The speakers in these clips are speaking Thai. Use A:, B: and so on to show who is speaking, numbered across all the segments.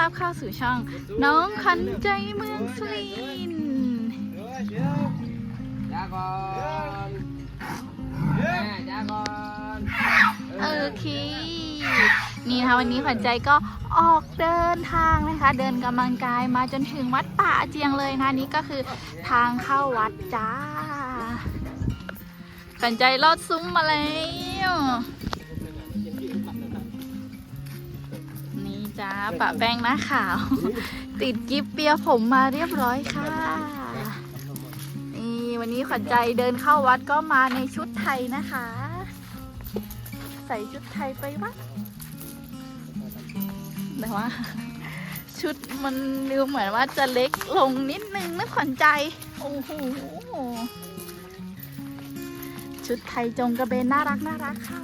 A: รับเข้าสู่ช่อง น้องขันใจเมืองสุรินทร์
B: จ้าก่อนแม่จ้าก่อน
A: โอเคนี่นะคะวันนี้ขวัญใจก็ออกเดินทางนะคะ เดินกำลังกายมาจนถึงวัดป่าอาเจียงเลยนะนี่ก็คือทางเข้าวัดจ้าขวัญใจลอดซุ้มมาแล้ว ปะแป้งหน้าขาว ติดกิฟเปียร์ผมมาเรียบร้อยค่ะ นี่วันนี้ขวัญใจเดินเข้าวัดก็มาในชุดไทยนะคะ ใส่ชุดไทยไปวัดแต่ว่า ชุดมันดูเหมือนว่าจะเล็กลงนิดนึงนะขวัญใจ โอ้โหชุดไทยจงกระเบนน่ารักน่ารักค่ะ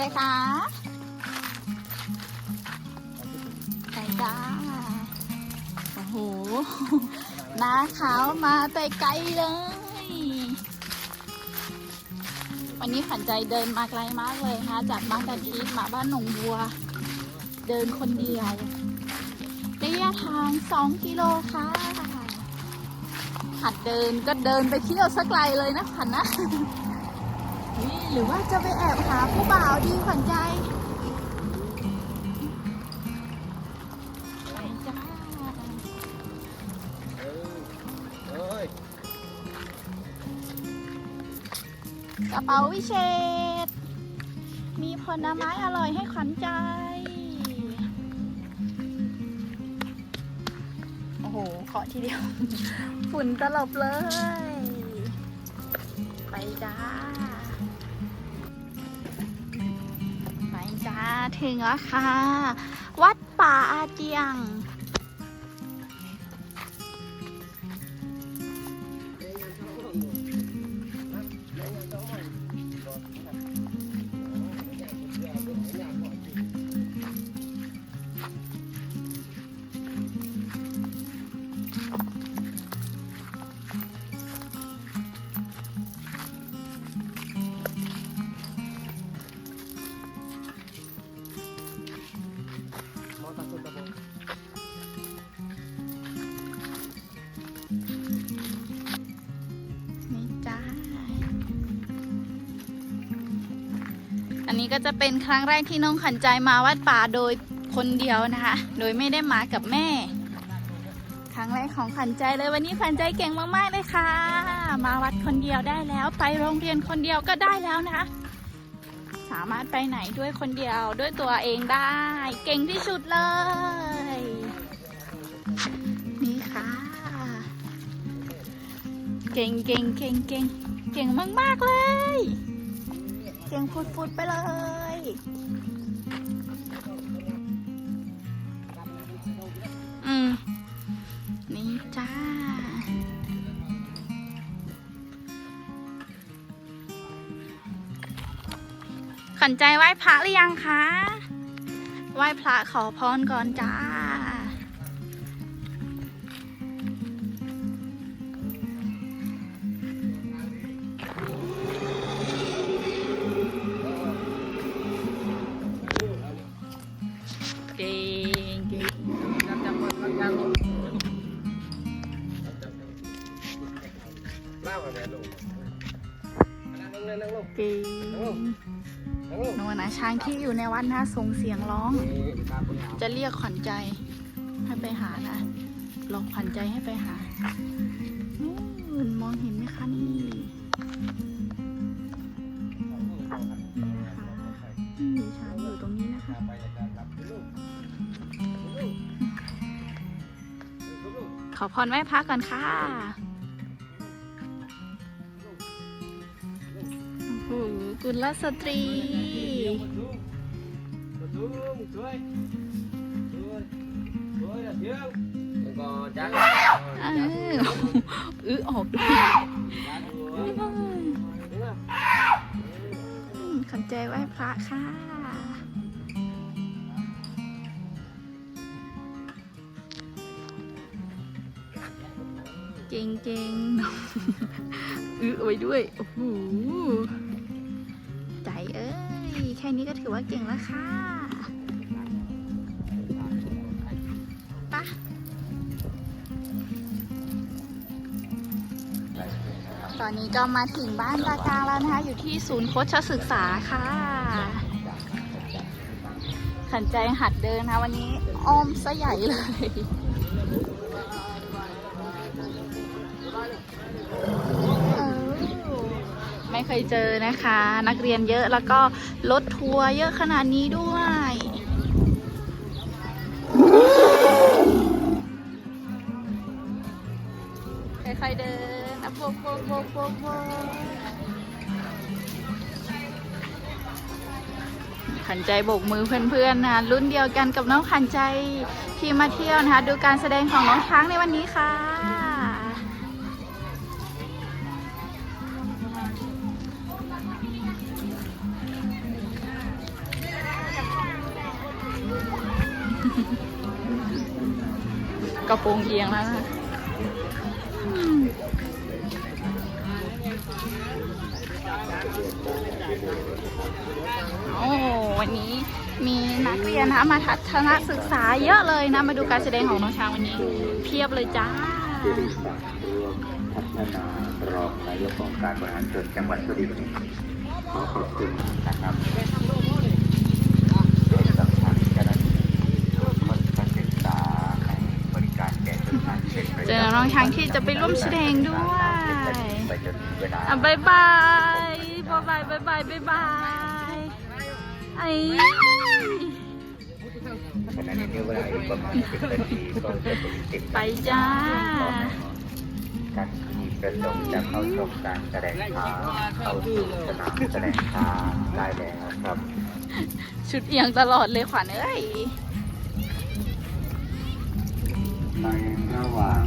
A: ใจค่ะไปจ้า โอ้โหน้าขาวมาแต่ไกลเลย วันนี้ขันใจเดินมาไกลมากเลยนะคะจากบ้านตันทีมาบ้านหนองบัว เดินคนเดียวระยะทาง 2 กิโลค่ะหัดเดินก็เดินไปเที่ยวสักไกลเลยนะขันนะ หรือว่าจะไปแอบหาผู้บ่าวดีขวัญใจไปจ้า
B: เอ้ย
A: กระเป๋าวิเศษ มีผลไม้อร่อยให้ขวัญใจ โอ้โหเคาะทีเดียว ฝุ่นตลบเลย ไปจ้า ถึงแล้วค่ะ วัดป่าอาเจียง
B: อั
A: นนี้ก็จะเป็นครั้งแรกที่น้องขันใจมาวัดป่าโดยคนเดียวนะคะ โดยไม่ได้มากับแม่ ครั้งแรกของขันใจเลยวันนี้ขันใจเก่งมากๆเลยค่ะ มาวัดคนเดียวได้แล้ว ไปโรงเรียนคนเดียวก็ได้แล้วนะคะ สามารถไปไหนด้วยคนเดียวด้วยตัวเองได้ เก่งที่สุดเลย นี่ค่ะ เก่งเก่งเก่งเก่งเก่งมากๆเลย เก่งฟุดๆไปเลย อืม นี่จ้า ขันใจไหว้พระหรือยังคะ ไหว้พระขอพรก่อนจ้า
B: ล่ามาแม่ลงนั่งลงนั่งลง
A: เก่ง
B: นั่งลง
A: นวนะช้างที่อยู่ในวัดนะส่งเสียงร้อง
B: ตาคนหา
A: จะเรียกขวัญใจให้ไปหานะลองขวัญใจให้ไปหานู่นมองเห็นไหมคะนี่นี่นะคะนี่ช้างอยู่ตรงนี้นะคะ
B: ไปจัดการลูกลูก
A: ขอพรไหว้พระก่อนค่ะ กุลสตรี
B: เอ
A: ออื้อออกด้วยขันใจไหว้พระค่ะเก่งๆอื้อไว้ด้วย โอ้โห แค่นี้ก็ถือว่าเก่งแล้วค่ะปะตอนนี้ก็มาถึงบ้านตากลางแล้วนะคะ อยู่ที่ศูนย์โคชศึกษาค่ะ ขันใจหัดเดินนะวันนี้อ้อมซะใหญ่เลย ไม่เคยเจอนะคะ นักเรียนเยอะแล้วก็รถทัวร์เยอะขนาดนี้ด้วยค่อยๆเดินอะโบกโบกโบกโบกโบกขันใจโบกมือเพื่อนๆนะรุ่นเดียวกันกับน้องขันใจที่มาเที่ยวนะคะ ดูการแสดงของน้องช้างในวันนี้ค่ะ กระโปรงเอียงแล้วนะโอ้วันนี้มีนักเรียนนะคะมาทัศนศึกษาเยอะเลยนะ มาดูการแสดงของน้องช้างวันนี้ เพียบเลยจ้า
C: ที่ได้สั่งรวมพัฒนารองนายกองค์การบริหารส่วนจังหวัดสุรินทร์ขอขอบคุณนะครับโดยสำคัญเจ้าหน้าที่คนการศึกษาให้บริการแก่ประชาชนเป็นระยะ
A: เจอน้องช้างที่จะไปร่วมแสดงด้วย
C: ไปจนถึงเวลา
A: อะบายบายบายบายบายบายบายบายไอ้
C: ขณะนี้เวลาอยู่ประมาณสิบนาทีก็จะถึงสิบ
A: ไปจ้า
C: การมีประสงค์จะเข้าชมการแสดงช้างเข้าสู่สนามแสดงช้างได้แล้วครับ
A: ชุดเอียงตลอดเลยขวัญเอ้ย
C: ระหว่าง